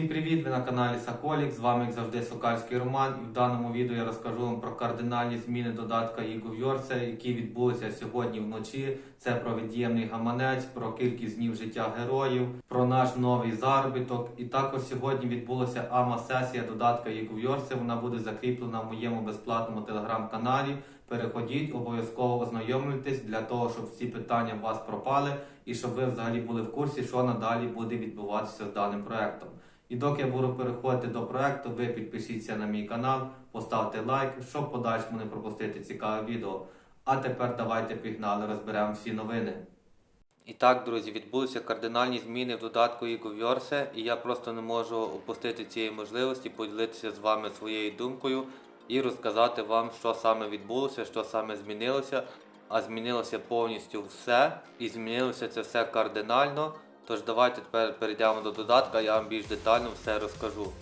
Всім привіт! Ви на каналі Соколік. З вами як завжди Сокальський Роман. І в даному відео я розкажу вам про кардинальні зміни додатка eGovYorse, які відбулися сьогодні вночі. Це про від'ємний гаманець, про кількість днів життя героїв, про наш новий заробіток. І також сьогодні відбулася АМА-сесія додатка eGovYorse. Вона буде закріплена в моєму безплатному телеграм-каналі. Переходіть, обов'язково ознайомлюйтесь для того, щоб всі питання у вас пропали і щоб ви взагалі були в курсі, що надалі буде відбуватися з даним проектом. І доки я буду переходити до проекту, ви підпишіться на мій канал, поставте лайк, щоб подальшому не пропустити цікаве відео. А тепер давайте пігнали, розберемо всі новини. І так, друзі, відбулися кардинальні зміни в додатку eGovYorse, і я просто не можу опустити цієї можливості поділитися з вами своєю думкою і розказати вам, що саме відбулося, що саме змінилося. А змінилося повністю все, і змінилося це все кардинально. Тож давайте тепер перейдемо до додатка, я вам більш детально все розкажу.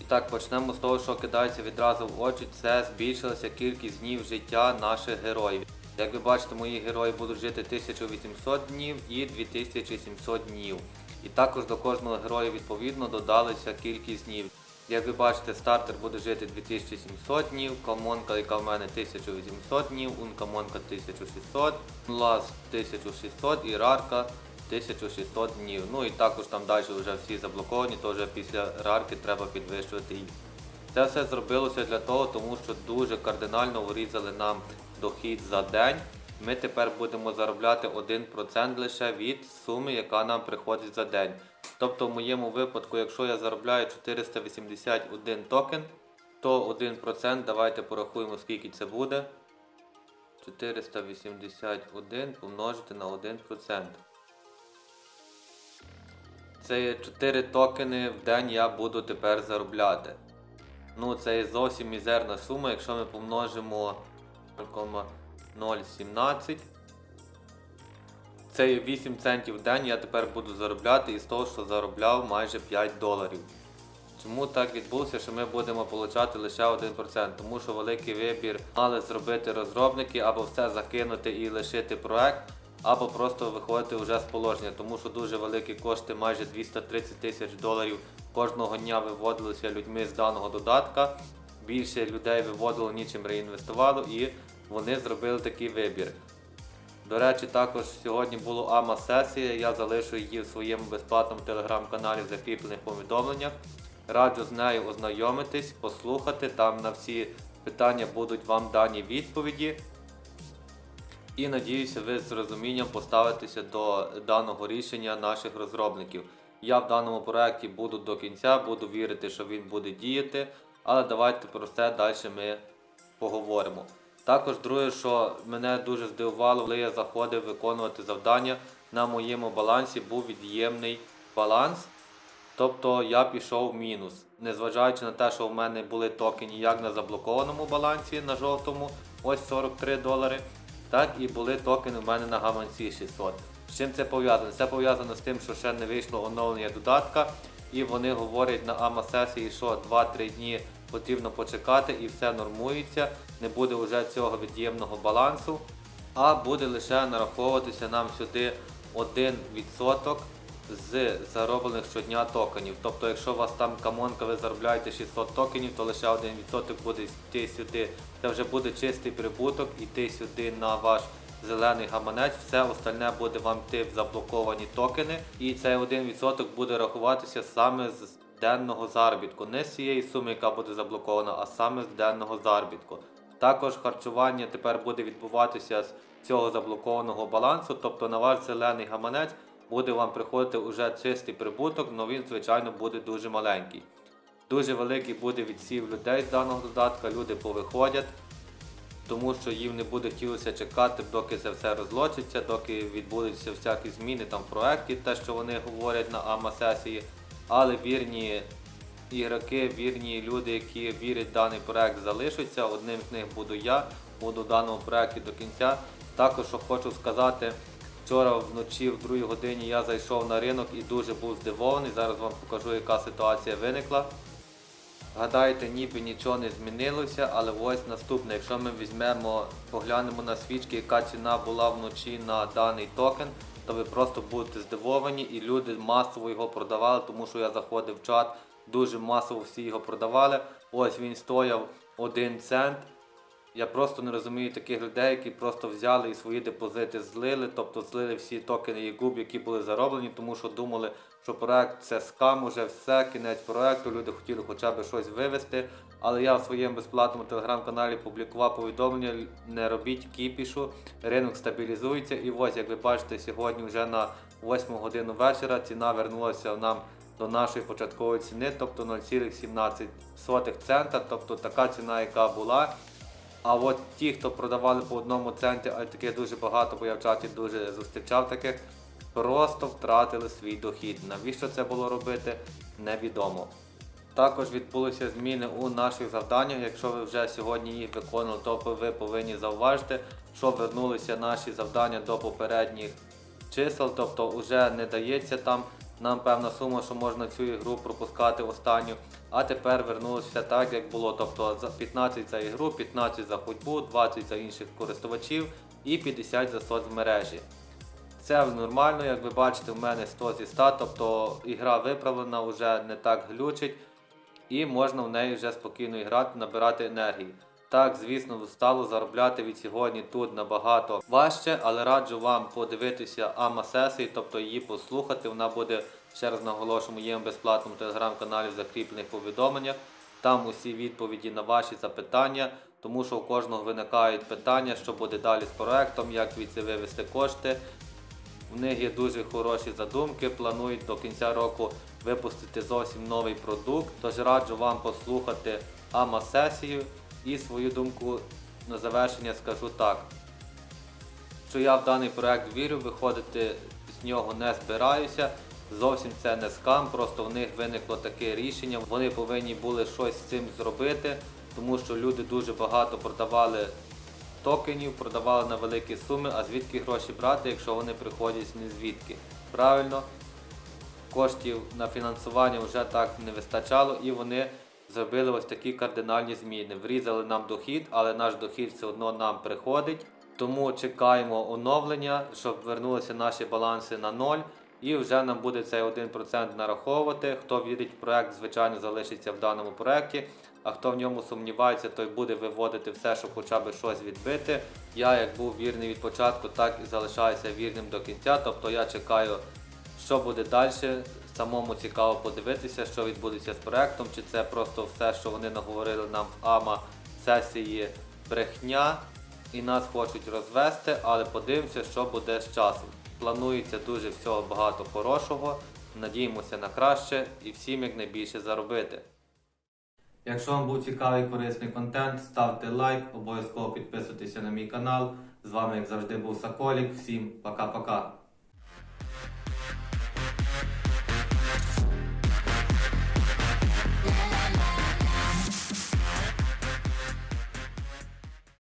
І так, почнемо з того, що кидається відразу в очі, це збільшилася кількість днів життя наших героїв. Як ви бачите, мої герої будуть жити 1800 днів і 2700 днів. І також до кожного героя відповідно додалася кількість днів. Як ви бачите, стартер буде жити 2700 днів, комонка, яка в мене 1800 днів, ункомонка 1600, лаз 1600 і рарка 1600 днів. Ну і також там далі вже всі заблоковані, то вже після рарки треба підвищувати їх. Це все зробилося для того, тому що дуже кардинально врізали нам дохід за день. Ми тепер будемо заробляти 1% лише від суми, яка нам приходить за день. Тобто в моєму випадку, якщо я заробляю 481 токен, то 1% давайте порахуємо, скільки це буде. 481 помножити на 1%. Це 4 токени в день я буду тепер заробляти. Ну, це є зовсім мізерна сума, якщо ми помножимо 0,017. Це 8 центів в день я тепер буду заробляти із того, що заробляв майже 5 доларів. Чому так відбулося, що ми будемо отримати лише 1%? Тому що великий вибір мали зробити розробники або все закинути і лишити проект, або просто виходити вже з положення, тому що дуже великі кошти, майже 230 тисяч доларів кожного дня виводилися людьми з даного додатка. Більше людей виводило, нічим реінвестувало, і вони зробили такий вибір. До речі, також сьогодні була АМА-сесія, я залишу її в своєму безплатному телеграм-каналі в закріплених повідомленнях. Раджу з нею ознайомитись, послухати, там на всі питання будуть вам дані відповіді. І надіюся, ви з розумінням поставитеся до даного рішення наших розробників. Я в даному проєкті буду до кінця, буду вірити, що він буде діяти, але давайте про це далі ми поговоримо. Також друге, що мене дуже здивувало, коли я заходив виконувати завдання, на моєму балансі був від'ємний баланс. Тобто я пішов в мінус. Незважаючи на те, що в мене були токені як на заблокованому балансі на жовтому, ось 43 долари, так і були токени в мене на гаманці 600. З чим це пов'язано? Це пов'язано з тим, що ще не вийшло оновлення додатка, і вони говорять на АМА-сесії, що 2-3 дні потрібно почекати і все нормується, не буде вже цього від'ємного балансу, а буде лише нараховуватися нам сюди 1% з зароблених щодня токенів. Тобто, якщо у вас там камонка, ви заробляєте 600 токенів, то лише 1% буде йти сюди. Це вже буде чистий прибуток, йти сюди на ваш зелений гаманець, все остальне буде вам йти в заблоковані токени. І цей 1% буде рахуватися саме з денного заробітку. Не з цієї суми, яка буде заблокована, а саме з денного заробітку. Також харчування тепер буде відбуватися з цього заблокованого балансу, тобто на ваш зелений гаманець буде вам приходити уже чистий прибуток, але він, звичайно, буде дуже маленький. Дуже великий буде відсів людей з даного додатка, люди повиходять, тому що їм не буде хотілося чекати, доки це все розлочиться, доки відбудуться всякі зміни там в проєкті, те, що вони говорять на АМА-сесії. Але вірні ігроки, вірні люди, які вірять в даний проект, залишаться. Одним з них буду я, буду в даному проєкті до кінця. Також що хочу сказати, вчора вночі в 2 годині я зайшов на ринок і дуже був здивований. Зараз вам покажу, яка ситуація виникла. Гадаєте, ніби нічого не змінилося, але ось наступне. Якщо ми візьмемо, поглянемо на свічки, яка ціна була вночі на даний токен, то ви просто будете здивовані і люди масово його продавали, тому що я заходив в чат, дуже масово всі його продавали. Ось він стояв 1 цент. Я просто не розумію таких людей, які просто взяли і свої депозити злили, тобто злили всі токени ЄГУБ, які були зароблені, тому що думали, що проект це скам, уже все, кінець проекту, люди хотіли хоча б щось вивести. Але я в своєму безплатному телеграм-каналі публікував повідомлення, не робіть кіпішу, ринок стабілізується. І ось, як ви бачите, сьогодні вже на 8 годину вечора ціна вернулася нам до нашої початкової ціни, тобто 0,17 цента, тобто така ціна, яка була. А от ті, хто продавали по одному центі, а таких дуже багато, бо я в чаті дуже зустрічав таких, просто втратили свій дохід. Навіщо це було робити, невідомо. Також відбулися зміни у наших завданнях. Якщо ви вже сьогодні їх виконали, то ви повинні зауважити, що вернулися наші завдання до попередніх чисел, тобто вже не дається там нам певна сума, що можна цю ігру пропускати останню. А тепер вернулося так, як було. Тобто за 15 за ігру, 15 за ходьбу, 20 за інших користувачів і 50 за соцмережі. Це нормально, як ви бачите, в мене 100 зі 100, тобто ігра виправлена, вже не так глючить, і можна в неї вже спокійно грати, набирати енергії. Так, звісно, стало заробляти від сьогодні тут набагато важче, але раджу вам подивитися ама сесії, тобто її послухати. Вона буде ще раз наголошую в моєму безплатному телеграм-каналі в закріплених повідомленнях. Там усі відповіді на ваші запитання, тому що у кожного виникають питання, що буде далі з проектом, як звідси вивести кошти. В них є дуже хороші задумки, планують до кінця року випустити зовсім новий продукт. Тож раджу вам послухати АМА-сесію і свою думку на завершення скажу так. Що я в даний проект вірю, виходити з нього не збираюся. Зовсім це не скам, просто в них виникло таке рішення. Вони повинні були щось з цим зробити, тому що люди дуже багато продавали токенів, продавали на великі суми, а звідки гроші брати, якщо вони приходять не звідки. Правильно, коштів на фінансування вже так не вистачало, і вони зробили ось такі кардинальні зміни. Врізали нам дохід, але наш дохід все одно нам приходить. Тому чекаємо оновлення, щоб вернулися наші баланси на ноль. І вже нам буде цей 1% нараховувати. Хто вірить в проект, звичайно, залишиться в даному проекті. А хто в ньому сумнівається, той буде виводити все, щоб хоча б щось відбити. Я як був вірний від початку, так і залишаюся вірним до кінця. Тобто я чекаю, що буде далі. Самому цікаво подивитися, що відбудеться з проектом, чи це просто все, що вони наговорили нам в АМА сесії брехня і нас хочуть розвести, але подивимося, що буде з часом. Планується дуже всього багато хорошого. Надіємося на краще і всім якнайбільше заробити. Якщо вам був цікавий корисний контент, ставте лайк, обов'язково підписуйтеся на мій канал. З вами, як завжди, був Соколік. Всім пока-пока.